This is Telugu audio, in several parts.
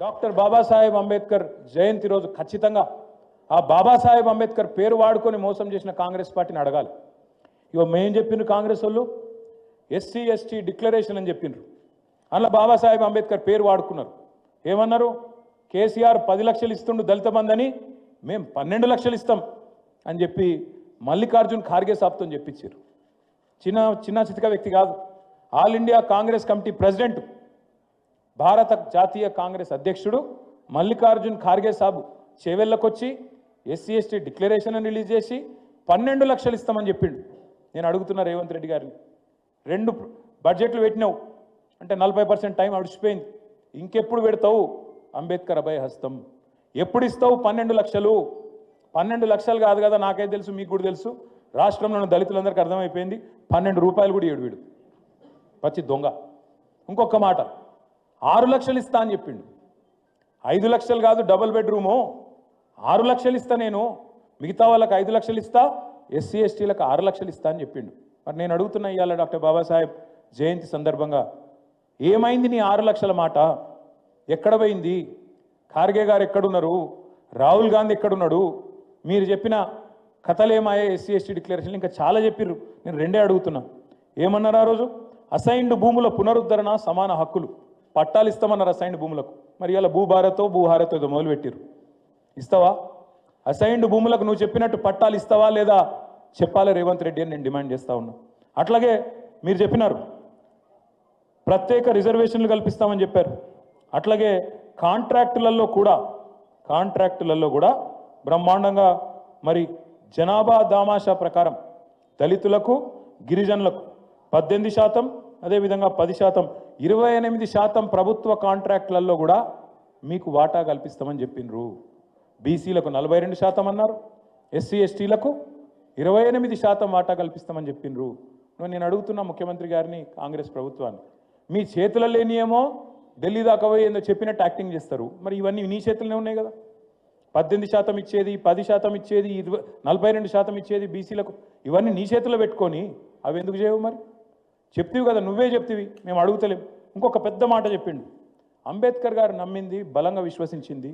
డాక్టర్ బాబాసాహెబ్ అంబేద్కర్ జయంతి రోజు ఖచ్చితంగా ఆ బాబాసాహెబ్ అంబేద్కర్ పేరు వాడుకొని మోసం చేసిన కాంగ్రెస్ పార్టీని అడగాలి. ఇవో మేం చెప్పిండ్రు కాంగ్రెస్ వాళ్ళు ఎస్సీ ఎస్టీ డిక్లరేషన్ అని చెప్పిండ్రు. అందులో బాబాసాహెబ్ అంబేద్కర్ పేరు వాడుకున్నారు. ఏమన్నారు? కేసీఆర్ పది లక్షలు ఇస్తుండు దళిత మందని మేము పన్నెండు లక్షలు ఇస్తాం అని చెప్పి మల్లికార్జున్ ఖార్గే సాబ్తో చెప్పించారు. చిన్న చిన్న చితిక వ్యక్తి కాదు. All India Congress committee president భారత జాతీయ కాంగ్రెస్ అధ్యక్షుడు మల్లికార్జున్ ఖార్గే సాబు చేవెళ్ళకొచ్చి ఎస్సీ ఎస్టీ డిక్లరేషన్ రిలీజ్ చేసి పన్నెండు లక్షలు ఇస్తామని చెప్పిండు. నేను అడుగుతున్నా రేవంత్ రెడ్డి గారిని. రెండు బడ్జెట్లు పెట్టినావు. అంటే నలభై పర్సెంట్ టైం అడిచిపోయింది. ఇంకెప్పుడు పెడతావు? అంబేద్కర్ అభయ హస్తం. ఎప్పుడు ఇస్తావు? పన్నెండు లక్షలు. పన్నెండు లక్షలు కాదు కదా నాకైతే తెలుసు మీకు కూడా తెలుసు. రాష్ట్రంలో ఉన్న దళితులందరికీ అర్థమైపోయింది. పన్నెండు రూపాయలు కూడా ఏడు వీడు. పచ్చి దొంగ. ఇంకొక మాట. ఆరు లక్షలు ఇస్తా అని చెప్పిండు. ఐదు లక్షలు కాదు డబుల్ బెడ్రూము. ఆరు లక్షలు ఇస్తా నేను. మిగతా వాళ్ళకి ఐదు లక్షలు ఇస్తా ఎస్సీ ఎస్టీలకు ఆరు లక్షలు ఇస్తా అని చెప్పిండు. మరి నేను అడుగుతున్నా ఇవాళ డాక్టర్ బాబాసాహెబ్ జయంతి సందర్భంగా ఏమైంది నీ ఆరు లక్షల మాట? ఎక్కడ పోయింది? ఖార్గే గారు ఎక్కడున్నారు? రాహుల్ గాంధీ ఎక్కడున్నాడు? మీరు చెప్పిన కథలేమాయే ఎస్సీ ఎస్టీ డిక్లరేషన్ ఇంకా చాలా చెప్పిర్రు. నేను రెండే అడుగుతున్నా. ఏమన్నారు ఆ రోజు? అసైన్డ్ భూముల పునరుద్ధరణ సమాన హక్కులు. పట్టాలు ఇస్తామన్నారు అసైన్డ్ భూములకు. మరి ఇలా భూభారతో భూహారతో ఏదో మొదలుపెట్టిర్రు. ఇస్తావా? అసైన్డ్ భూములకు నువ్వు చెప్పినట్టు పట్టాలు ఇస్తావా లేదా చెప్పాలి రేవంత్ రెడ్డి అని నేను డిమాండ్ చేస్తా ఉన్నా. అట్లాగే మీరు చెప్పినారు. ప్రత్యేక రిజర్వేషన్లు కల్పిస్తామని చెప్పారు. అట్లాగే కాంట్రాక్టులలో కూడా కాంట్రాక్టులలో కూడా బ్రహ్మాండంగా మరి జనాభా దామాషా ప్రకారం దళితులకు గిరిజనులకు పద్దెనిమిది శాతం అదేవిధంగా పది శాతం ఇరవై ఎనిమిది శాతం ప్రభుత్వ కాంట్రాక్ట్లలో కూడా మీకు వాటా కల్పిస్తామని చెప్పిండ్రు బీసీలకు నలభై రెండు శాతం అన్నారు ఎస్సీ ఎస్టీలకు ఇరవై ఎనిమిది శాతం వాటా కల్పిస్తామని చెప్పిండ్రు నేను అడుగుతున్నా ముఖ్యమంత్రి గారిని కాంగ్రెస్ ప్రభుత్వాన్ని మీ చేతుల లేనియేమో ఢిల్లీ దాకా ఏందో చెప్పినట్టు యాక్టింగ్ చేస్తారు. మరి ఇవన్నీ నీ చేతుల్లోనే ఉన్నాయి కదా. పద్దెనిమిది శాతం ఇచ్చేది పది శాతం ఇచ్చేది ఇరవై నలభై రెండు శాతం ఇచ్చేది బీసీలకు ఇవన్నీ నీ చేతిలో పెట్టుకొని అవి ఎందుకు చేయవు మరి? చెప్తివి కదా నువ్వే చెప్తివి మేము అడుగుతలేం. ఇంకొక పెద్ద మాట చెప్పిండు. అంబేద్కర్ గారు నమ్మింది బలంగా విశ్వసించింది.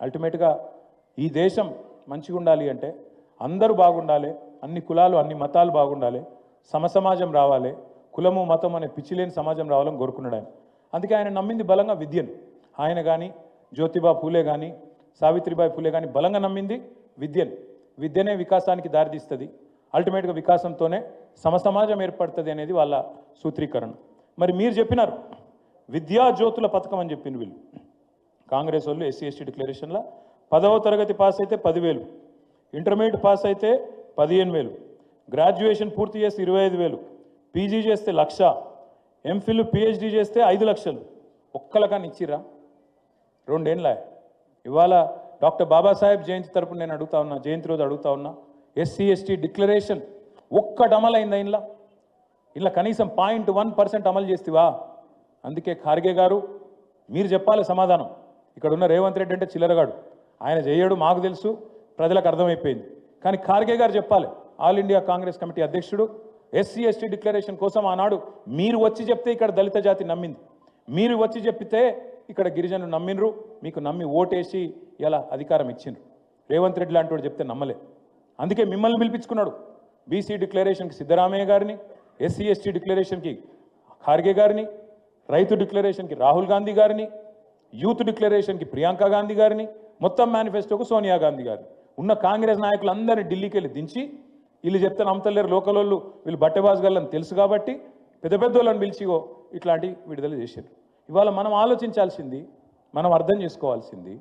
అల్టిమేట్గా ఈ దేశం మంచిగా ఉండాలి అంటే అందరూ బాగుండాలి అన్ని కులాలు అన్ని మతాలు బాగుండాలి సమసమాజం రావాలి కులము మతం అనే పిచ్చిలేని సమాజం రావాలని కోరుకున్నాడు ఆయన. అందుకే ఆయన నమ్మింది బలంగా విద్యను. ఆయన కానీ జ్యోతిబా ఫూలే కానీ సావిత్రిబాయి ఫూలే కానీ బలంగా నమ్మింది విద్యను. విద్యనే వికాసానికి దారితీస్తుంది. అల్టిమేట్గా వికాసంతోనే సమసమాజం ఏర్పడుతుంది అనేది వాళ్ళ సూత్రీకరణ. మరి మీరు చెప్పినారు విద్యాజ్యోతుల పథకం అని చెప్పింది వీళ్ళు. కాంగ్రెస్ వాళ్ళు ఎస్సీ ఎస్టీ డిక్లరేషన్లో పదవ తరగతి పాస్ అయితే పదివేలు ఇంటర్మీడియట్ పాస్ అయితే పదిహేను వేలు గ్రాడ్యుయేషన్ పూర్తి చేస్తే ఇరవై ఐదు వేలు పీజీ చేస్తే లక్ష ఎంఫిల్ పిహెచ్డీ చేస్తే ఐదు లక్షలు. ఒక్కలకాని ఇచ్చిరా రెండేళ్ళ ఇవాళ డాక్టర్ బాబాసాహెబ్ జయంతి తరపున నేను అడుగుతా ఉన్నా జయంతి రోజు అడుగుతా ఉన్నా ఎస్సీ ఎస్టీ డిక్లరేషన్ ఒక్కటి అమలైంది ఇంట్లో ఇలా కనీసం పాయింట్ వన్ పర్సెంట్ అమలు చేస్తేవా? అందుకే ఖార్గే గారు మీరు చెప్పాలి సమాధానం. ఇక్కడ ఉన్న రేవంత్ రెడ్డి అంటే చిల్లరగాడు. ఆయన చేయడు మాకు తెలుసు ప్రజలకు అర్థమైపోయింది. కానీ ఖార్గే గారు చెప్పాలి ఆల్ ఇండియా కాంగ్రెస్ కమిటీ అధ్యక్షుడు ఎస్సీ ఎస్టీ డిక్లరేషన్ కోసం ఆనాడు మీరు వచ్చి చెప్తే ఇక్కడ దళిత జాతి నమ్మింది. మీరు వచ్చి చెప్పితే ఇక్కడ గిరిజనులు నమ్మినరు మీకు నమ్మి ఓటేసి ఇలా అధికారం ఇచ్చిండ్రు. రేవంత్ రెడ్డి లాంటి వాడు చెప్తే నమ్మలే. అందుకే మిమ్మల్ని పిలిపించుకున్నాడు. బీసీ డిక్లరేషన్కి సిద్ధరామయ్య గారిని ఎస్సీ ఎస్టీ డిక్లరేషన్కి ఖార్గే గారిని రైతు డిక్లరేషన్కి రాహుల్ గాంధీ గారిని యూత్ డిక్లరేషన్కి ప్రియాంక గాంధీ గారిని మొత్తం మేనిఫెస్టోకు సోనియా గాంధీ గారిని. ఉన్న కాంగ్రెస్ నాయకులందరినీ ఢిల్లీకి వెళ్ళి దించి వీళ్ళు చెప్తాను అమ్మతలేరు లోకలోళ్ళు వాళ్ళు వీళ్ళు గల్లని తెలుసు కాబట్టి పెద్ద పెద్ద వాళ్ళని పిలిచిగో ఇట్లాంటి విడుదల చేశారు. ఇవాళ మనం ఆలోచించాల్సింది మనం అర్థం చేసుకోవాల్సింది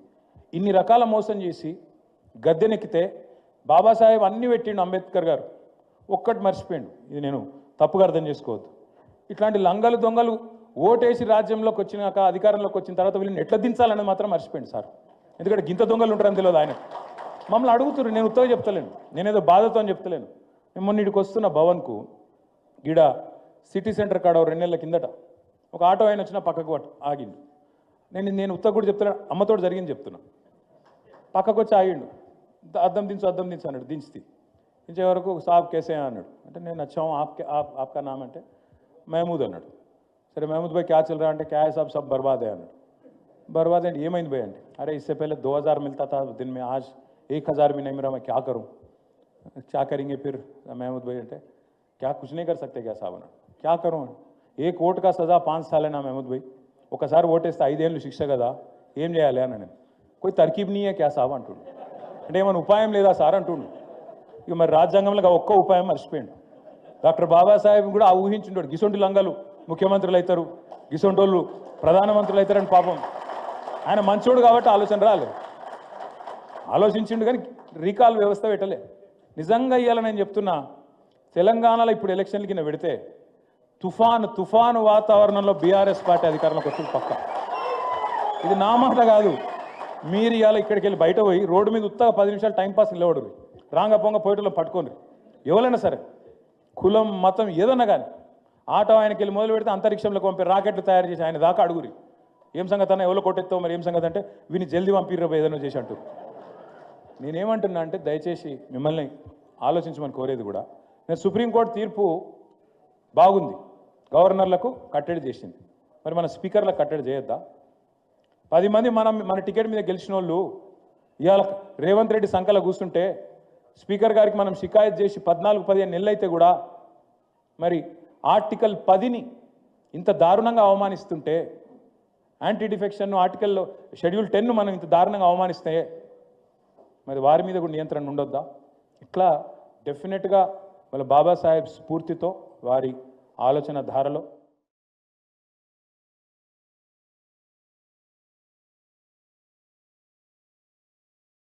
ఇన్ని రకాల మోసం చేసి గద్దెనెక్కితే బాబాసాహెబ్ అన్ని పెట్టిండు అంబేద్కర్ గారు. ఒక్కటి మర్చిపోయిండు. ఇది నేను తప్పుగా అర్థం చేసుకోవద్దు. ఇట్లాంటి లంగలు దొంగలు ఓటేసి రాజ్యంలోకి వచ్చినాక అధికారంలోకి వచ్చిన తర్వాత వీళ్ళని ఎట్లా దించాలనేది మాత్రం మర్చిపోయింది సార్. ఎందుకంటే గింత దొంగలు ఉంటారని తెలియదు ఆయన. మమ్మల్ని అడుగుతున్నారు నేను ఉత్తగా చెప్తలేను. నేనేదో బాధతో అని చెప్తలేను. నేను మొన్న ఇక్కడికి వస్తున్న భవన్కు ఈడ సిటీ సెంటర్ కాడ రెండు నెలల కిందట ఒక ఆటో ఆయన వచ్చిన పక్కకు ఆగిండు. నేను నేను ఉత్తగా కూడా చెప్తున్నా అమ్మతో జరిగింది చెప్తున్నా. పక్కకు వచ్చి ఆగిండు. तो अर्धम दिन अर्धम दिन दी को साहब कैसे अना अटे ने अच्छा आपके, आप, आपका नाम अटे? महमूद अना सर, महमूद भाई क्या चल रहा है क्या है साहब सब बर्बाद है अना बर्बाद है एम भाई अंटे अरे, इससे पहले दो हज़ार मिलता था दिन में, आज एक हज़ार भी नहीं मेरा मैं क्या करूँ? क्या करेंगे फिर महमूद भाई अंटे? क्या कुछ नहीं कर सकते क्या साहब अना क्या करूँ एक वोट का सजा पाँच साल है ना महमूद भाई। वो सारी ओटे ऐदू शिक्षा कदा एम चेयर कोई तरकीब नहीं है क्या साहब अंटे అంటే ఏమైనా ఉపాయం లేదా సార్ అంటుండు. ఇక మరి రాజ్యాంగంలో ఒక్క ఉపాయం మర్చిపోయిండు. డాక్టర్ బాబాసాహెబ్ కూడా ఆ ఊహించుంటాడు గిసొంటి లంగలు ముఖ్యమంత్రులు అవుతారు. గిసొంటోళ్ళు ప్రధానమంత్రులు అవుతారని పాపం. ఆయన మంచోడు కాబట్టి ఆలోచన రాలేదు. ఆలోచించిండు కానీ రీకాల్ వ్యవస్థ పెట్టలే. నిజంగా ఇవ్వాలని నేను చెప్తున్నా తెలంగాణలో ఇప్పుడు ఎలక్షన్ల కింద పెడితే తుఫాను తుఫాను వాతావరణంలో బీఆర్ఎస్ పార్టీ అధికారంలోకి వచ్చింది పక్క. ఇది నా మాట కాదు. మీరు ఇవాళ ఇక్కడికి వెళ్ళి బయట పోయి రోడ్డు మీద ఉత్తగా పది నిమిషాలు టైంపాస్ నిలవడు రాంగ పొంగ పోయిటలో పట్టుకోండి. ఎవరైనా సరే కులం మతం ఏదన్నా కానీ ఆటో ఆయనకి వెళ్ళి మొదలు పెడితే అంతరిక్షంలో పంపి రాకెట్లు తయారు చేసి ఆయన దాకా అడుగురి. ఏం సంగతి అన్న ఎవరో కొట్టెత్తావు మరి? ఏం సంగతి అంటే వీని జల్దీ పంపిర్రబో ఏదైనా చేసి అంటూ. నేనేమంటున్నా అంటే దయచేసి మిమ్మల్ని ఆలోచించమని కోరేది కూడా నేను సుప్రీంకోర్టు తీర్పు బాగుంది. గవర్నర్లకు కట్టడి చేసింది. మరి మన స్పీకర్లకు కట్టడి చేయొద్దా? పది మంది మనం మన టికెట్ మీద గెలిచిన వాళ్ళు ఇవాళ రేవంత్ రెడ్డి సంకల కూర్చుంటే స్పీకర్ గారికి మనం షికాయత్ చేసి పద్నాలుగు పదిహేను నెలలు అయితే కూడా మరి ఆర్టికల్ పదిని ఇంత దారుణంగా అవమానిస్తుంటే anti defection article schedule ten మనం ఇంత దారుణంగా అవమానిస్తే మరి వారి మీద కూడా నియంత్రణ ఉండొద్దా? ఇట్లా డెఫినెట్గా వాళ్ళ బాబాసాహెబ్ స్ఫూర్తితో వారి ఆలోచన ధారలో